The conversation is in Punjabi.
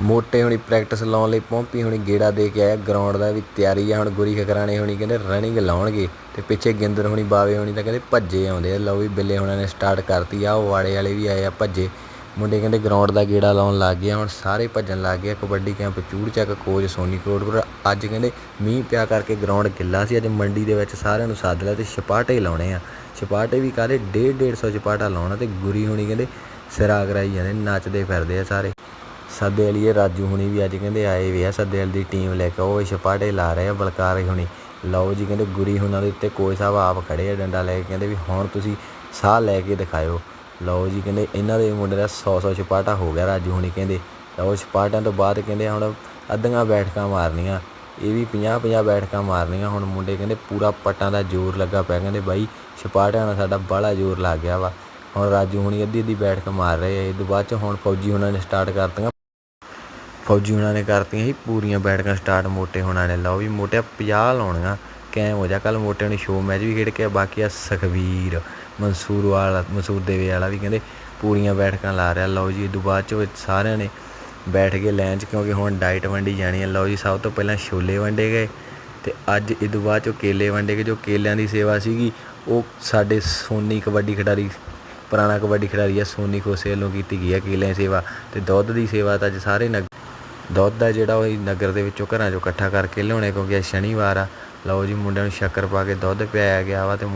ਮੋਟੇ ਹੋਣੀ ਪ੍ਰੈਕਟਿਸ ਲਾਉਣ ਲਈ ਪਹੁੰਪੀ ਹੋਣੀ, ਗੇੜਾ ਦੇ ਕੇ ਆਇਆ ਗਰਾਊਂਡ ਦਾ ਵੀ ਤਿਆਰੀ ਆ, ਹੁਣ ਗੁਰੀ ਖਕਰਾਣੇ ਹੋਣੀ ਕਹਿੰਦੇ ਰਨਿੰਗ ਲਾਉਣਗੇ ਤੇ ਪਿੱਛੇ ਗਿੰਦਰ ਹੋਣੀ, ਬਾਵੇ ਹੋਣੀ ਤਾਂ ਕਹਿੰਦੇ ਭੱਜੇ ਆਉਂਦੇ ਆ। ਲਓ ਵੀ ਬਿੱਲੇ ਹੋਣਾ ਨੇ ਸਟਾਰਟ ਕਰਤੀ ਆ, ਉਹ ਵਾੜੇ ਵਾਲੇ ਵੀ ਆਏ ਆ ਭੱਜੇ। ਮੁੰਡੇ ਕਹਿੰਦੇ ਗਰਾਊਂਡ ਦਾ ਗੇੜਾ ਲਾਉਣ ਲੱਗ ਗਿਆ ਹੁਣ ਸਾਰੇ ਭੱਜਣ ਲੱਗ ਗਏ ਆ। ਕਬੱਡੀ ਕੈਂਪ ਚੂੜ ਚੱਕ, ਕੋਚ ਸੋਨੀ ਕਰੋੜਪੁਰ ਅੱਜ ਕਹਿੰਦੇ ਮੀਂਹ ਪਿਆ ਕਰਕੇ ਗਰਾਊਂਡ ਗਿੱਲਾ ਸੀ, ਅੱਜ ਮੰਡੀ ਦੇ ਵਿੱਚ ਸਾਰਿਆਂ ਨੂੰ ਸੱਦ ਲਿਆ ਤੇ ਛਪਾਟੇ ਲਾਉਣੇ ਆ। ਛਪਾਟੇ ਵੀ ਕਾਲੇ 1.5 150 ਛਪਾਟਾ ਲਾਉਣਾ ਤੇ ਗੁਰੀ ਹੋਣੀ ਕਹਿੰਦੇ ਸਿਰਾ ਕਰਾਈ ਜਾਂਦੇ, ਨੱਚਦੇ ਫਿਰਦੇ ਆ ਸਾਰੇ। ਸੱਦੇ ਵਾਲੀਏ ਰਾਜੂ ਹੁਣੀ ਵੀ ਅੱਜ ਕਹਿੰਦੇ ਆਏ ਵੇ ਆ ਸੱਦੇ ਵਾਲੀ ਦੀ ਟੀਮ ਲੈ ਕੇ, ਉਹ ਛਪਾਟੇ ਲਾ ਰਹੇ ਆ ਬਲਕਾਰ ਹੁਣੀ। ਲਓ ਜੀ ਕਹਿੰਦੇ ਗੁਰੀ ਹੁਣਾਂ ਦੇ ਉੱਤੇ ਕੋਚ ਸਾਹਿਬ ਆਪ ਖੜੇ ਆ ਡੰਡਾ ਲੈ ਕੇ, ਕਹਿੰਦੇ ਵੀ ਹੁਣ ਤੁਸੀਂ ਸਾਹ ਲੈ ਕੇ ਦਿਖਾਇਓ। ਲਓ ਜੀ ਕਹਿੰਦੇ ਇਹਨਾਂ ਦੇ ਮੁੰਡੇ ਦਾ 100 100 ਛਪਾਟਾ ਹੋ ਗਿਆ ਰਾਜੂ ਹੁਣੀ ਕਹਿੰਦੇ। ਲਓ ਛਪਾਟਿਆਂ ਤੋਂ ਬਾਅਦ ਕਹਿੰਦੇ ਹੁਣ ਅੱਧੀਆਂ ਬੈਠਕਾਂ ਮਾਰਨੀਆਂ, ਇਹ ਵੀ 50 50 ਬੈਠਕਾਂ ਮਾਰਨੀਆਂ, ਹੁਣ ਮੁੰਡੇ ਕਹਿੰਦੇ ਪੂਰਾ ਪੱਟਾਂ ਦਾ ਜ਼ੋਰ ਲੱਗਾ ਪਿਆ, ਕਹਿੰਦੇ ਬਾਈ ਛਪਾਟਿਆਂ ਨਾਲ ਸਾਡਾ ਬਾਹਲਾ ਜ਼ੋਰ ਲੱਗ ਗਿਆ ਵਾ। ਹੁਣ ਰਾਜੂ ਹੁਣੀ ਅੱਧੀ ਅੱਧੀ ਬੈਠਕ ਮਾਰ ਰਹੇ ਆ, ਇਹ ਤੋਂ ਬਾਅਦ ਚ ਹੁਣ ਫੌਜੀ ਹੁਣਾਂ ਨੇ ਸਟਾਰਟ ਕਰਤੀਆਂ। ਫੌਜੀ ਉਹਨਾਂ ਨੇ ਕਰਤੀਆਂ ਸੀ ਪੂਰੀਆਂ ਬੈਠਕਾਂ ਸਟਾਰਟ ਮੋਟੇ ਹੋਣਾ ਨੇ ਲਓ ਵੀ ਮੋਟਿਆ 50 ਲਾਉਣੀਆਂ ਕੈਮ ਹੋ ਜਾ ਕੱਲ ਮੋਟੇ ਨੇ ਸ਼ੋਅ ਮੈਚ ਵੀ ਖੇਡ ਕੇ ਆਏ, ਬਾਕੀ ਆ ਸਖਵੀਰ ਮਨਸੂਰ ਵਾਲਾ ਮਨਸੂਰ ਦੇਵੇ ਵਾਲਾ ਵੀ ਕਹਿੰਦੇ ਪੂਰੀਆਂ ਬੈਠਕਾਂ ਲਾ ਰਿਹਾ ਲਓ ਜੀ ਇਹ ਤੋਂ ਬਾਅਦ ਚ ਸਾਰਿਆਂ ਨੇ ਬੈਠ ਕੇ ਲਾਈਨ 'ਚ ਕਿਉਂਕਿ ਹੁਣ ਡਾਈਟ ਵੰਡੀ ਜਾਣੀ ਹੈ ਲਓ ਜੀ ਸਭ ਤੋਂ ਪਹਿਲਾਂ ਛੋਲੇ ਵੰਡੇ ਗਏ ਤੇ ਅੱਜ ਇਹ ਤੋਂ ਬਾਅਦ ਚੋਂ ਕੇਲੇ ਵੰਡੇ ਗਏ ਜੋ ਕੇਲਿਆਂ ਦੀ ਸੇਵਾ ਸੀਗੀ ਉਹ ਸਾਡੇ ਸੋਨੀ ਕਬੱਡੀ ਖਿਡਾਰੀ ਪੁਰਾਣਾ ਕਬੱਡੀ ਖਿਡਾਰੀ ਆ ਸੋਨੀ ਖੋਸੇ ਵੱਲੋਂ ਕੀਤੀ ਗਈ ਆ ਕੇਲਿਆਂ ਦੀ ਸੇਵਾ ਤੇ ਦੁੱਧ ਦੀ ਸੇਵਾ ਤਾਂ ਅੱਜ ਸਾਰੇ ਨਗ ਦੁੱਧ ਆ ਜਿਹੜਾ ਉਹ ਨਗਰ ਦੇ ਵਿੱਚੋਂ ਘਰਾਂ ਚੋਂ ਇਕੱਠਾ ਕਰਕੇ ਲਿਆਉਣੇ ਕਿਉਂਕਿ ਅੱਜ ਸ਼ਨੀਵਾਰ ਆ। ਲਓ ਜੀ, ਮੁੰਡਿਆਂ ਨੂੰ ਸ਼ੱਕਰ ਪਾ ਕੇ ਦੁੱਧ ਪਿਆਇਆ ਗਿਆ ਵਾ ਤੇ ਮੁੰਡੇ